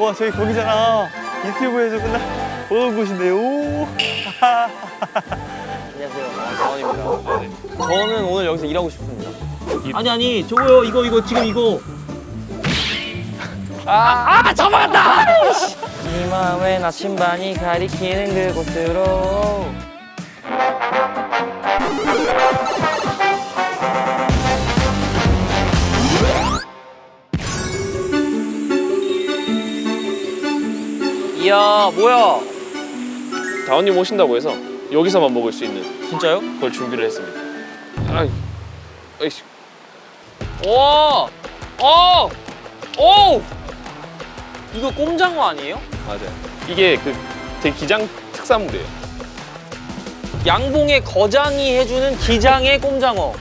와 저기 거기잖아. 유튜브에서 맨날 보던 곳인데 오 안녕하세요. 정원입니다 저는 오늘 여기서 일하고 싶습니다. 아니 아니 저거요. 이거 이거 지금 이거. 아 아 잡아간다! 이 마음의 나침반이 가리키는 그곳으로 이야 뭐야 다원님 오신다고 해서 여기서만 먹을 수 있는 진짜요? 걸 준비를 했습니다. 아이, 아이씨, 와! 어! 오! 이거 꼼장어 아니에요? 맞아요. 이게 그 되게 기장 특산물이에요. 양봉의 거장이 해주는 기장의 꼼장어.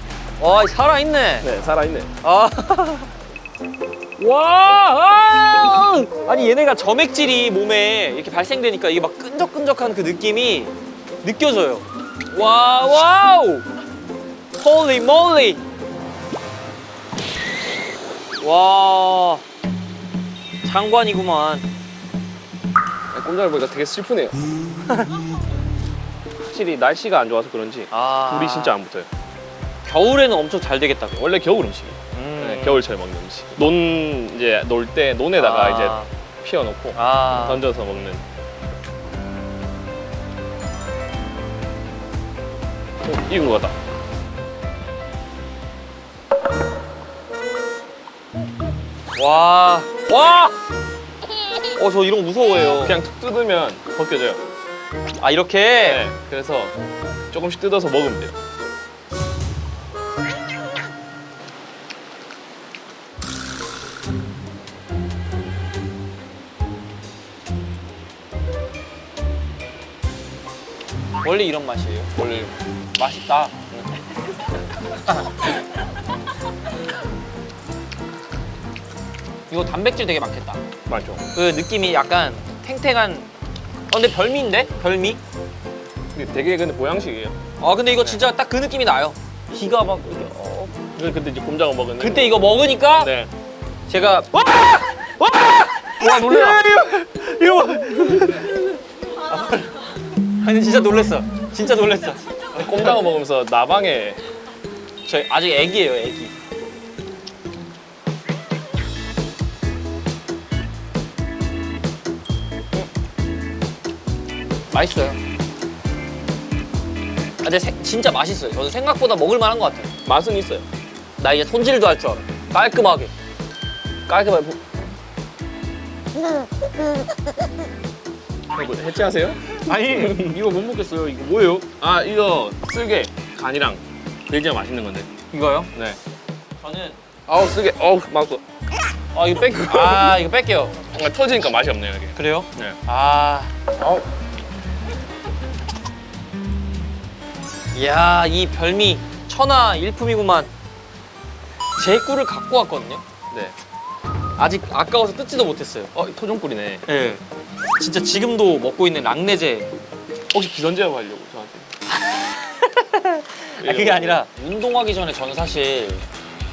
와, 살아있네. 네, 살아있네. 아. 와! 아! 아니, 얘네가 점액질이 몸에 이렇게 발생되니까 이게 막 끈적끈적한 그 느낌이 느껴져요. 와, 와우! 홀리 몰리! 와. 장관이구만. 꼼장을 보니까 되게 슬프네요. 확실히 날씨가 안 좋아서 그런지 아. 불이 진짜 안 붙어요. 겨울에는 엄청 잘 되겠다. 원래 겨울 음식이에요. 음. 네, 겨울철 먹는 음식. 논 이제 놀 때 논에다가 아. 이제 피워놓고 아. 던져서 먹는. 어, 익은 거다. 와. 와! 어, 저 이런 거 무서워해요. 그냥 툭 뜯으면 벗겨져요. 아, 이렇게? 네, 그래서 조금씩 뜯어서 먹으면 돼요. 원래 이런 맛이에요. 원래 맛있다. 이거 단백질 되게 많겠다. 맞죠. 그 느낌이 약간 탱탱한. 어, 근데 별미인데? 별미? 근데 되게 근데 보양식이에요. 아, 근데 이거 진짜 딱 그 느낌이 나요. 기가 막 이게. 어. 이거 그때 이제 곰장어 먹었는데. 그때 이거 먹으니까 네. 제가 와! 와! 와 놀래라. 이거 아니 진짜 놀랬어. 진짜 놀랬어. 곰장어 먹으면서 나방에 저 아직 애기예요, 애기. 맛있어요. 아, 근데 생- 진짜 맛있어요. 저는 생각보다 먹을 만한 것 같아요. 맛은 있어요. 나 이제 손질도 할 줄 알아. 깔끔하게. 깔끔하게. 부... 이거 해체하세요? 아니, 이거 못 먹겠어요. 이거 뭐예요? 아 이거 쓸개 간이랑 돼지가 맛있는 건데. 이거요? 네. 저는 아우 쓸개. 어우 맛없어. 아 이거 뺄 아, 이거 뺄게요. 뭔가 터지니까 맛이 없네요 이게. 그래요? 네. 아. 아우. 이야, 이 별미 천하 일품이구만. 제 꿀을 갖고 왔거든요. 네. 아직 아까워서 뜯지도 못했어요. 어 토종꿀이네. 예. 진짜 지금도 먹고 있는 랑네제. 혹시 기선제압 하려고 저한테? 아, 그게 아니라 운동하기 전에 저는 사실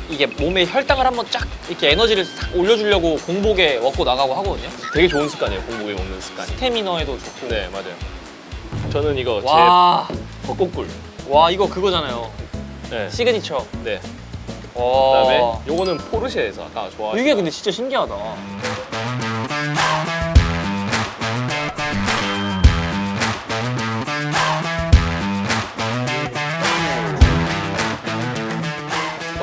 이게 몸에 혈당을 한번 쫙 이렇게 에너지를 싹 올려주려고 공복에 먹고 나가고 하거든요. 되게 좋은 습관이에요 공복에 먹는 습관이. 스태미너에도 좋고. 네 맞아요. 저는 이거 와, 제 벚꽃꿀. 와 이거 그거잖아요. 네. 시그니처. 네. 와. 그다음에 요거는 포르쉐에서 아까 좋아. 이게 근데 진짜 신기하다.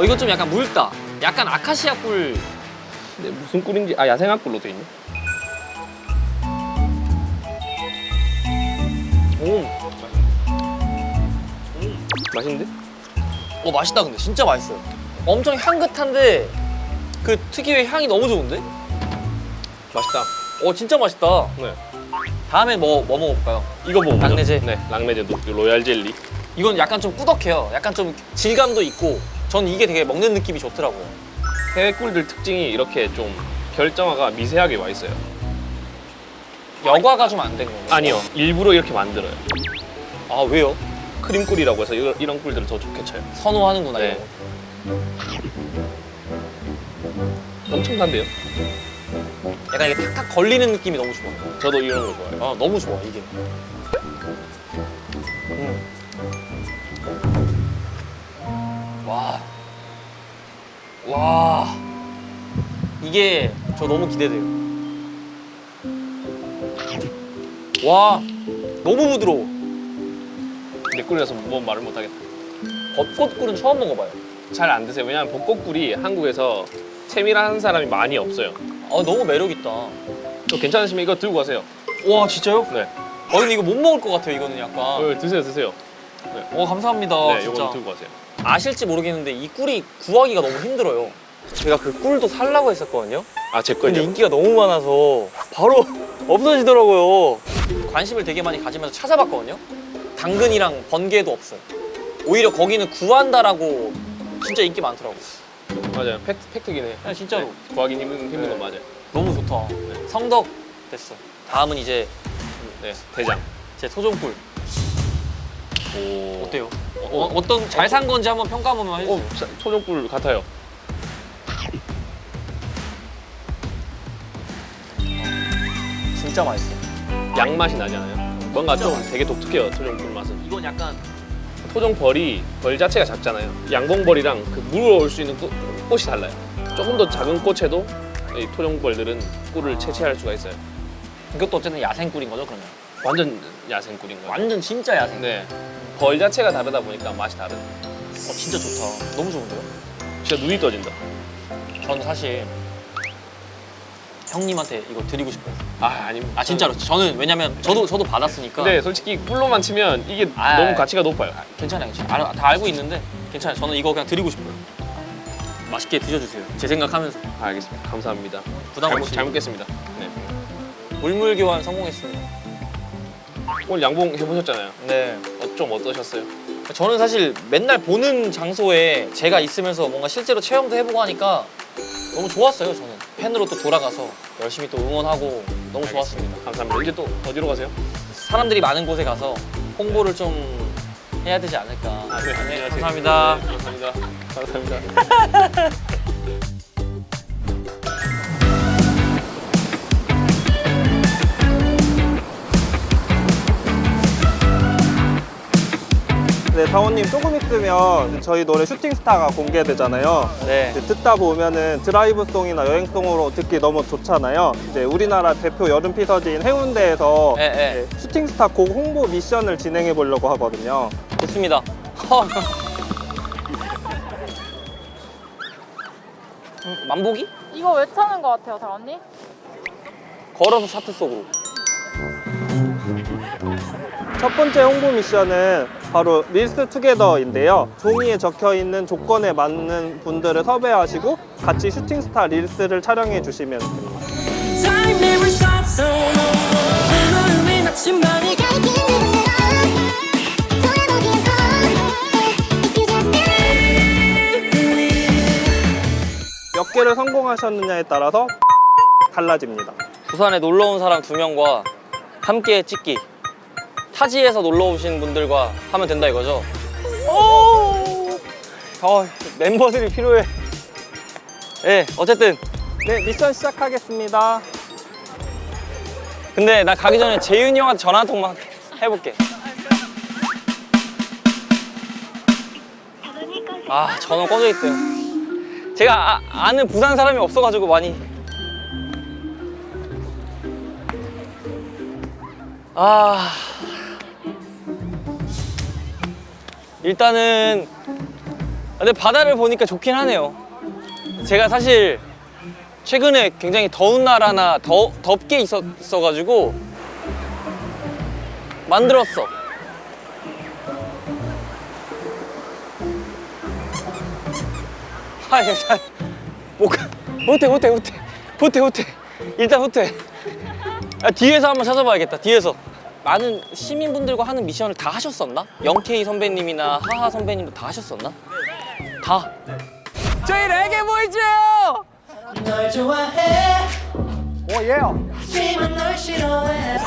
어, 이건 좀 약간 묽다. 약간 아카시아 꿀. 네, 무슨 꿀인지 아 야생화 꿀로 돼 있네. 오, 맛있는데? 어 맛있다 근데 진짜 맛있어요. 엄청 향긋한데 그 특유의 향이 너무 좋은데? 맛있다. 어 진짜 맛있다. 네. 다음에 뭐 뭐 먹어볼까요? 이거 뭐 랑네제? 네, 랑네제 노- 로얄 젤리. 이건 약간 좀 꾸덕해요. 약간 좀 질감도 있고 전 이게 되게 먹는 느낌이 좋더라고요. 해외 꿀들 특징이 이렇게 좀 결정화가 미세하게 와 있어요. 여과가 좀 안 된 건가요? 아니요, 일부러 이렇게 만들어요. 아 왜요? 크림 꿀이라고 해서 이런, 이런 꿀들을 더 좋게 쳐요. 선호하는구나 네. 이거. 엄청 단데요? 약간 이게 탁탁 걸리는 느낌이 너무 좋아. 저도 이런 거 좋아해요. 아 너무 좋아 이게. 음. 와. 와. 이게 저 너무 기대돼요. 와. 너무 부드러워. 내 꿀이라서 뭐 말을 못 하겠다. 벚꽃꿀은 처음 먹어봐요. 잘 안 드세요. 왜냐면 벚꽃꿀이 한국에서 채밀한 사람이 많이 없어요. 아 너무 매력 있다. 또 괜찮으시면 이거 들고 가세요. 와 진짜요? 네. 아 근데 이거 못 먹을 것 같아요. 이거는 약간. 어, 드세요, 드세요. 어 감사합니다. 네, 진짜. 이거 들고 가세요. 아실지 모르겠는데 이 꿀이 구하기가 너무 힘들어요. 제가 그 꿀도 살라고 했었거든요. 아, 제 근데 거죠. 인기가 너무 많아서 바로 없어지더라고요. 관심을 되게 많이 가지면서 찾아봤거든요. 당근이랑 번개도 없어요. 오히려 거기는 구한다라고 진짜 인기 많더라고. 맞아요. 팩트, 팩트긴 해. 네, 진짜로. 네, 구하기 힘든, 힘든 네. 건 맞아요. 너무 좋다. 성덕 됐어. 다음은 이제 네, 대장. 제 토종꿀 오. 어때요? 어, 어 떤 잘 산 건지 한번 평가 한 번만 해주세요. 어, 자, 토종꿀 같아요. 진짜 맛있어. 양 맛이 나잖아요. 뭔가 좀 되게 독특해요. 토종꿀 맛은. 이건 약간 토종벌이 벌 자체가 작잖아요. 양봉벌이랑 그 물어올 수 있는 꽃, 꽃이 달라요. 조금 더 작은 꽃에도 이 토종벌들은 꿀을 채취할 수가 있어요. 이것도 어쨌든 야생 꿀인 거죠 그러면? 완전 야생 꿀인 거예요. 완전 진짜 야생. 네. 벌 자체가 다르다 보니까 맛이 다른. 어, 진짜 좋다. 너무 좋은데요? 진짜 눈이 떠진다. 저는 사실 형님한테 이거 드리고 싶어요. 아 아니. 아 진짜로. 저는 왜냐면 저도 저도 받았으니까. 근데 솔직히 꿀로만 치면 이게 아, 너무 아. 가치가 높아요. 괜찮아요, 괜찮아요. 알- 다 알고 있는데 괜찮아요. 저는 이거 그냥 드리고 싶어요. 맛있게 드셔주세요. 제 생각하면서 아, 알겠습니다. 감사합니다. 부담 잘, 없이 잘 먹겠습니다. 네. 물물 교환 성공했습니다. 오늘 양봉 해보셨잖아요. 네. 어, 좀 어떠셨어요? 저는 사실 맨날 보는 장소에 제가 있으면서 뭔가 실제로 체험도 해보고 하니까 너무 좋았어요. 저는 팬으로 또 돌아가서 열심히 또 응원하고 너무 좋았습니다. 감사합니다. 이제 또 어디로 가세요? 사람들이 많은 곳에 가서 홍보를 좀 해야 되지 않을까. 아, 네, 안녕하세요. 감사합니다. 네, 감사합니다. 감사합니다. 네, 사원님 조금 있으면 저희 노래 슈팅스타가 공개되잖아요. 네. 이제 듣다 보면은 드라이브송이나 여행송으로 듣기 너무 좋잖아요. 이제 우리나라 대표 여름 피서지인 해운대에서 네, 네. 이제 슈팅스타 곡 홍보 미션을 진행해 보려고 하거든요. 좋습니다. 허. 음, 만보기? 이거 왜 차는 것 같아요, 다 언니? 걸어서 차트 속으로. 첫 번째 홍보 미션은 바로 릴스 투게더인데요. 종이에 적혀 있는 조건에 맞는 분들을 섭외하시고 같이 슈팅스타 릴스를 촬영해 주시면 됩니다. 말이 몇 개를 성공하셨느냐에 따라서 달라집니다. 부산에 놀러 온 사람 두 명과 함께 찍기. 타지에서 놀러 오신 분들과 하면 된다 이거죠? 오! 어, 멤버들이 필요해. 예, 어쨌든. 네, 미션 시작하겠습니다. 근데 나 가기 전에 재윤이 형한테 전화 한 통만 해볼게. 아, 전화 꺼져 있대요. 제가 아, 아는 부산 사람이 없어가지고 많이. 아. 일단은. 근데 바다를 보니까 좋긴 하네요. 제가 사실 최근에 굉장히 더운 나라나 더, 덥게 있었어가지고 만들었어. 아, 괜찮아. 못 가. 호텔, 호텔, 호텔. 호텔, 호텔. 일단 호텔. 아, 뒤에서 한번 찾아봐야겠다, 뒤에서. 많은 시민분들과 하는 미션을 다 하셨었나? 영케이 선배님이나 하하 선배님도 다 하셨었나? 다. 저희 레게 보이즈예요! 널 좋아해 하지만 널 싫어해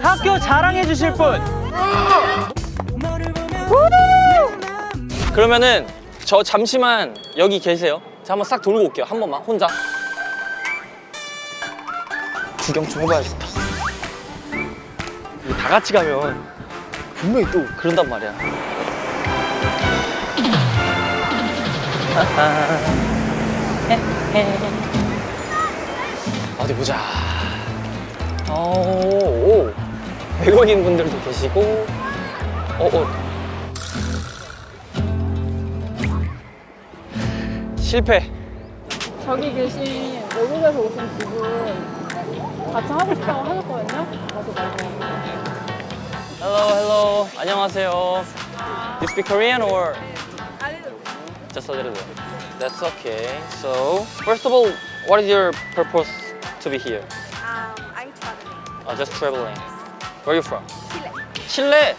학교 자랑해 주실 분. 그러면은 저 잠시만 여기 계세요. 자 한번 싹 돌고 올게요 한 번만 혼자 구경 좀 해봐야겠다. 다 같이 가면 분명히 또 그런단 말이야. 어디 보자. 오, 오. 외국인 분들도 계시고. 어, 어. 실패. 저기 계신 외국에서 오신 두분 같이 하고 싶다고 하셨거든요. 그래서 말고. Hello, hello. 안녕하세요. You speak Korean or? Just a little bit. That's okay. So, first of all, what is your purpose to be here? Um, I'm traveling. Uh, just traveling. Where are you from? Chile.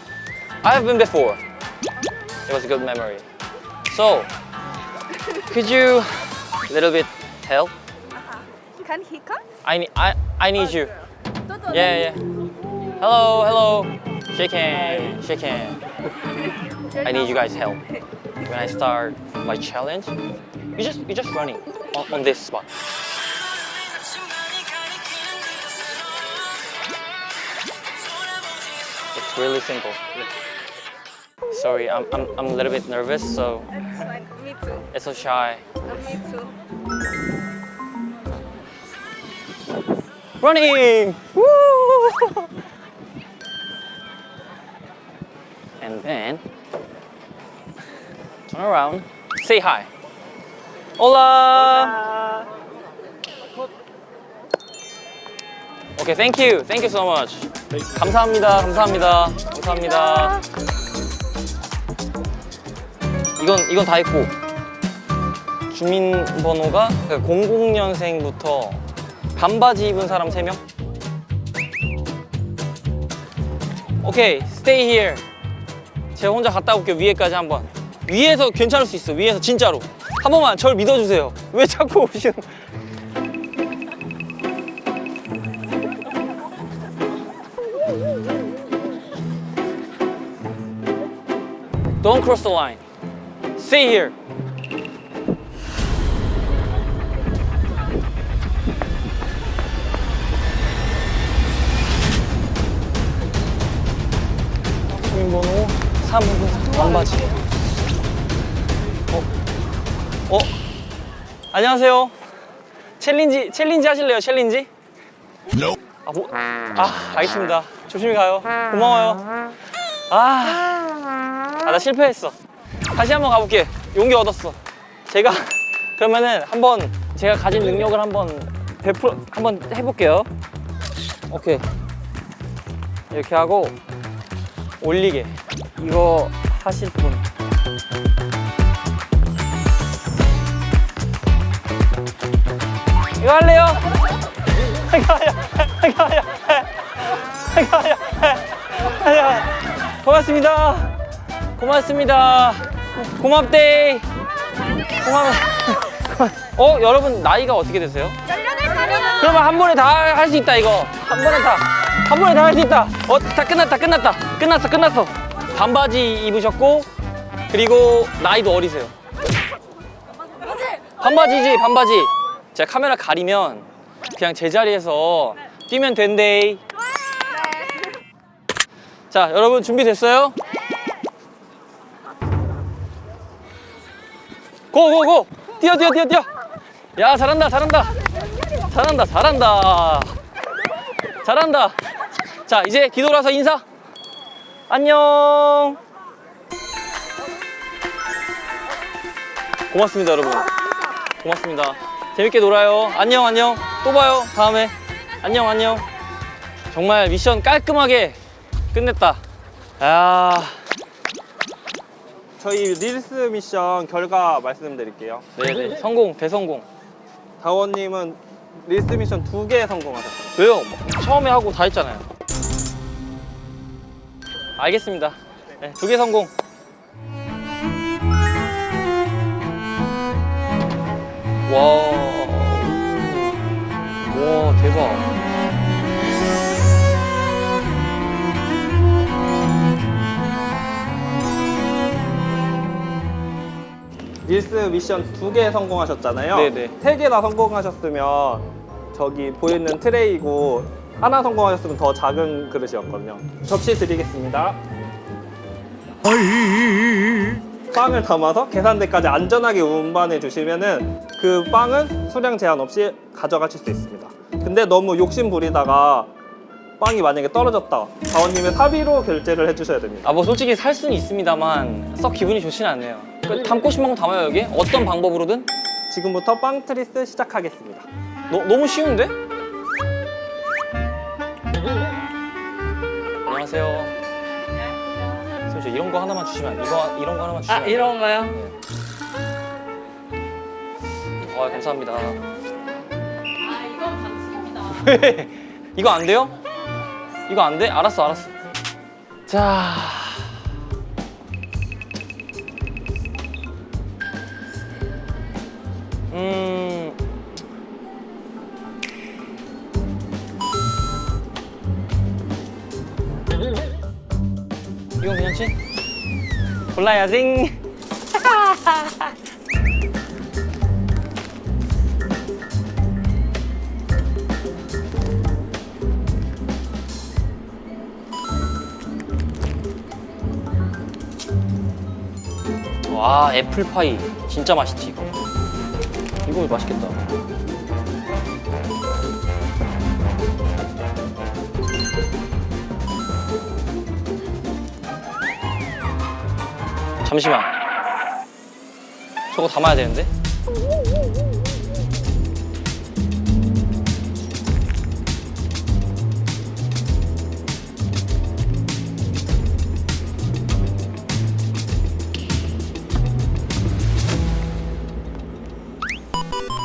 I have been before. It was a good memory. So, could you a little bit help? Can he come? I need, I, I need you. Yeah, yeah. Hello, hello. Shake hand, shake hand. I need you guys' help. When I start my challenge, you just you just running on, on this spot. It's really simple. Sorry, I'm, I'm, I'm a little bit nervous, so It's. Me too. it's so shy. Uh, me too. Running. Woo! And then turn around, say hi. Hola. Okay, thank you. Thank you so much. 감사합니다. 감사합니다. 감사합니다. 이건 이건 다 했고 주민번호가 00년생부터 반바지 입은 사람 3명? 오케이, stay here. 제가 혼자 갔다 올게요, 위에까지 한 번. 위에서 괜찮을 수 있어, 위에서 진짜로. 한 번만 절 믿어주세요. 왜 자꾸 오시는. Don't cross the line. Stay here. 반바지. 어? 어? 안녕하세요. 챌린지 챌린지 하실래요? 챌린지? 아, 뭐? 아, 알겠습니다. 조심히 가요. 고마워요. 아, 아, 나 실패했어. 다시 한번 가볼게. 용기 얻었어. 제가 그러면은 한번 제가 가진 능력을 한번 베풀 한번 해볼게요. 오케이. 이렇게 하고 올리게. 이거 하실 분. 이거 할래요? 이거 하요. 이거 하요. 이거. 하요. 고맙습니다. 고맙습니다. 고맙대. 고마워. 어, 여러분 나이가 어떻게 되세요? 18살이요. 그러면 한 번에 다 할 수 있다 이거. 한 번에 다. 한 번에 다 할 수 있다. 어, 다 끝났다. 끝났다. 끝났어. 끝났어. 반바지 입으셨고 그리고 나이도 어리세요. 반바지지, 반바지. 제가 카메라 가리면 그냥 제자리에서 뛰면 된대. 자, 여러분 준비됐어요? 고고고! 뛰어 뛰어 뛰어 뛰어! 야 잘한다 잘한다 잘한다 잘한다 잘한다 자 이제 뒤돌아서 인사 안녕. 고맙습니다 여러분. 고맙습니다. 재밌게 놀아요. 안녕 안녕. 또 봐요 다음에. 안녕 안녕. 정말 미션 깔끔하게 끝냈다. 아 저희 릴스 미션 결과 말씀드릴게요. 네네. 성공 대성공. 다원님은 릴스 미션 두 개 성공하셨어요. 왜요? 처음에 하고 다 했잖아요. 알겠습니다. 네, 두 개 성공. 와, 와 대박. 릴스 미션 두 개 성공하셨잖아요. 네네. 세 개 다 성공하셨으면 저기 보이는 트레이고 하나 성공하셨으면 더 작은 그릇이었거든요. 접시 드리겠습니다. 빵을 담아서 계산대까지 안전하게 운반해 주시면은 그 빵은 수량 제한 없이 가져가실 수 있습니다. 근데 너무 욕심 부리다가 빵이 만약에 떨어졌다. 사원님은 사비로 결제를 해주셔야 됩니다. 아 뭐 솔직히 살 수는 있습니다만 썩 기분이 좋지는 않네요. 그 담고 싶은 만큼 담아요 여기. 어떤 방법으로든. 지금부터 빵 트리스 시작하겠습니다. 너, 너무 쉬운데? 안녕하세요. 선생님 저 이런 거 하나만 주시면 안 이거 이런 거 하나만 주시면 안 돼요? 이런 거요? 아 감사합니다. 아, 이건 반칙입니다. 왜? 이거 안 돼요? 이거 안 돼? 알았어 알았어. 자. 음. 괜찮지? 골라야지. 와 애플파이 진짜 맛있지 이거. 이거 맛있겠다. 잠시만. 저거 담아야 되는데?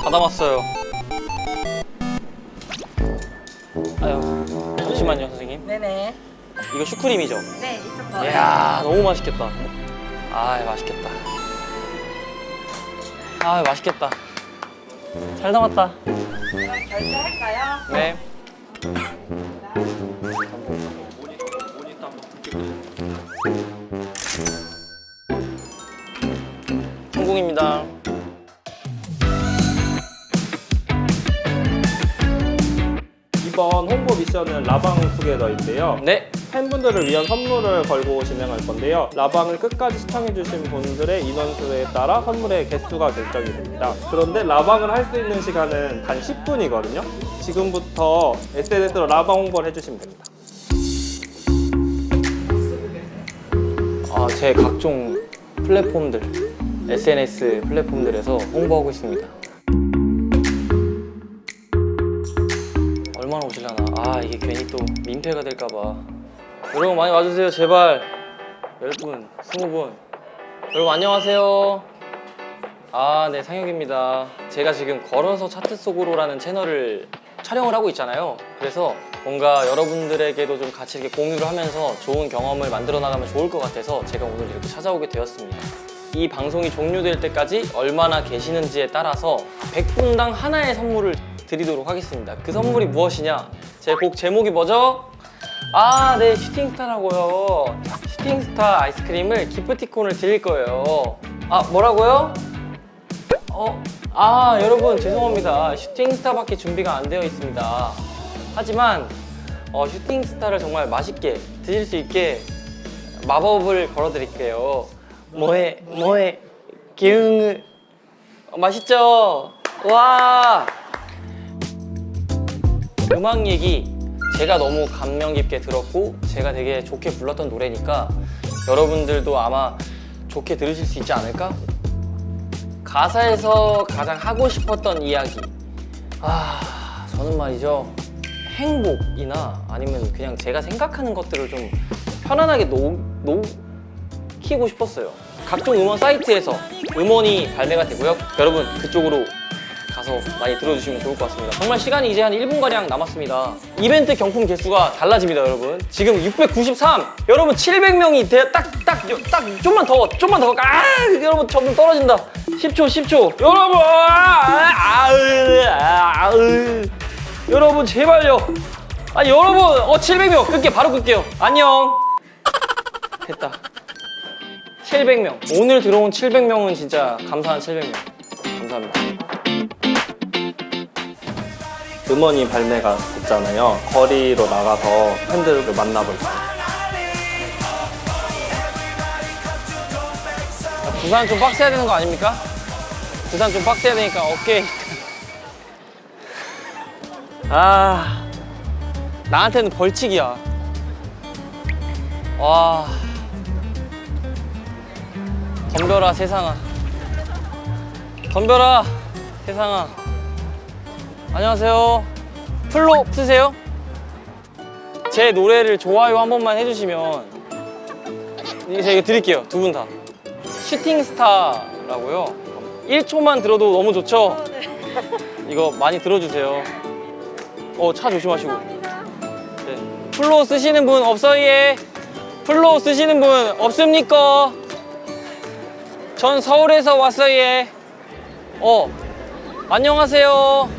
다 담았어요. 아유, 잠시만요, 선생님. 네네. 이거 슈크림이죠? 네, 이쪽 거. 이야, 너무 맛있겠다. 아, 맛있겠다. 아, 맛있겠다. 잘 담았다. 그럼 결제할까요? 네. 성공입니다. 이번 홍보 미션은 라방 투게더인데요. 네. 팬분들을 위한 선물을 걸고 진행할 건데요. 라방을 끝까지 시청해주신 분들의 인원수에 따라 선물의 개수가 결정이 됩니다. 그런데 라방을 할 수 있는 시간은 단 10분이거든요. 지금부터 SNS로 라방 홍보를 해주시면 됩니다. 아, 제 각종 플랫폼들, SNS 플랫폼들에서 홍보하고 있습니다. 얼마나 오실라나? 아, 이게 괜히 또 민폐가 될까봐. 여러분 많이 와주세요, 제발. 10분, 20분. 여러분 안녕하세요. 아, 네, 상혁입니다. 제가 지금 걸어서 차트 속으로라는 채널을 촬영을 하고 있잖아요. 그래서 뭔가 여러분들에게도 좀 같이 이렇게 공유를 하면서 좋은 경험을 만들어 나가면 좋을 것 같아서 제가 오늘 이렇게 찾아오게 되었습니다. 이 방송이 종료될 때까지 얼마나 계시는지에 따라서 100분당 하나의 선물을 드리도록 하겠습니다. 그 선물이 무엇이냐? 제 곡 제목이 뭐죠? 아, 네, 슈팅스타라고요. 슈팅스타 아이스크림을 기프티콘을 드릴 거예요. 아, 뭐라고요? 어, 아, 여러분 죄송합니다. 슈팅스타밖에 준비가 안 되어 있습니다. 하지만 어, 슈팅스타를 정말 맛있게 드실 수 있게 마법을 걸어 드릴게요. 뭐해, 뭐해, 기흥을 어, 맛있죠? 와. 음악 얘기 제가 너무 감명 깊게 들었고 제가 되게 좋게 불렀던 노래니까 여러분들도 아마 좋게 들으실 수 있지 않을까? 가사에서 가장 하고 싶었던 이야기. 아, 저는 말이죠. 행복이나 아니면 그냥 제가 생각하는 것들을 좀 편안하게 놓, 놓기고 싶었어요. 각종 음원 사이트에서 음원이 발매가 되고요. 여러분, 그쪽으로 가서 많이 들어주시면 좋을 것 같습니다. 정말 시간이 이제 한 1분가량 남았습니다. 이벤트 경품 개수가 달라집니다, 여러분. 지금 693! 여러분, 700명이 돼, 딱, 딱, 딱, 좀만 더, 좀만 더. 아, 여러분, 점점 떨어진다. 10초, 10초. 여러분! 아, 아으, 아으. 여러분, 제발요. 아, 여러분! 어, 700명! 끌게, 바로 끌게요. 안녕! 됐다. 700명. 오늘 들어온 700명은 진짜 감사한 700명. 감사합니다. 음원이 발매가 됐잖아요. 거리로 나가서 팬들을 만나볼 수 있어요. 부산 좀 빡세야 되는 거 아닙니까? 부산 좀 빡세야 되니까 오케이. 아 나한테는 벌칙이야. 와 덤벼라 세상아. 덤벼라 세상아. 안녕하세요. 플로 쓰세요? 제 노래를 좋아요 한 번만 해주시면 제가 이거 드릴게요 두 분 다. 슈팅 스타라고요. 1초만 들어도 너무 좋죠? 이거 많이 들어주세요. 어, 차 조심하시고. 네. 플로 쓰시는 분 없어요? 예? 플로 쓰시는 분 없습니까? 전 서울에서 왔어요. 예. 어, 안녕하세요.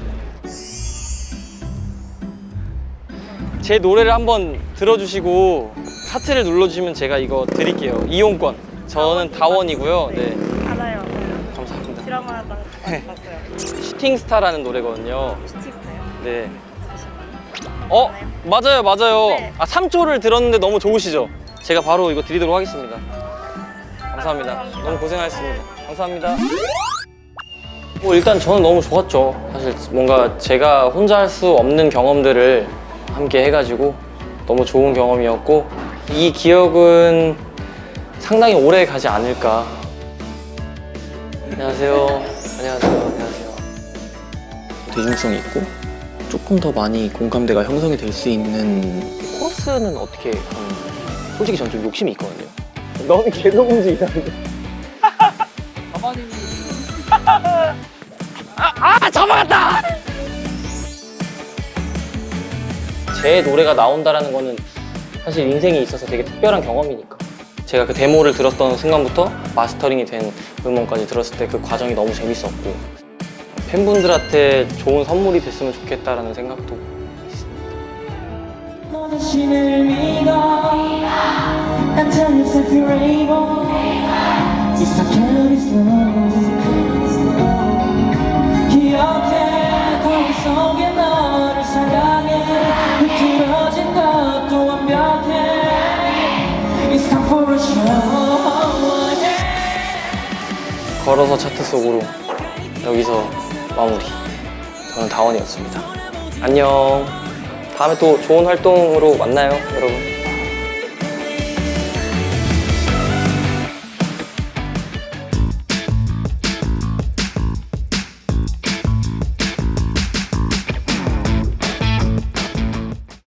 제 노래를 한번 들어주시고 하트를 눌러주시면 제가 이거 드릴게요. 이용권. 저는 다원이고요. 네, 알아요. 감사합니다. 드라마 나 봤어요. 슈팅스타라는 노래거든요. 스틱스요. 네. 어, 맞아요, 맞아요. 네. 아, 3초를 들었는데 너무 좋으시죠? 제가 바로 이거 드리도록 하겠습니다. 감사합니다. 감사합니다. 너무 고생하셨습니다. 감사합니다. 뭐 일단 저는 너무 좋았죠. 사실 뭔가 제가 혼자 할 수 없는 경험들을 함께 해가지고 너무 좋은 경험이었고 이 기억은 상당히 오래 가지 않을까. 안녕하세요. 안녕하세요. 안녕하세요. 대중성이 있고 조금 더 많이 공감대가 형성이 될 수 있는 코러스는 어떻게 하는 솔직히 전 좀 욕심이 있거든요. 너무 계속 움직이는데. 아, 아, 잡아갔다! 제 노래가 나온다라는 거는 사실 인생에 있어서 되게 특별한 경험이니까. 제가 그 데모를 들었던 순간부터 마스터링이 된 음원까지 들었을 때 그 과정이 너무 재밌었고 팬분들한테 좋은 선물이 됐으면 좋겠다라는 생각도 기억해 거기 속에 너를 걸어서 차트 속으로 여기서 마무리. 저는 다원이었습니다. 안녕. 다음에 또 좋은 활동으로 만나요, 여러분.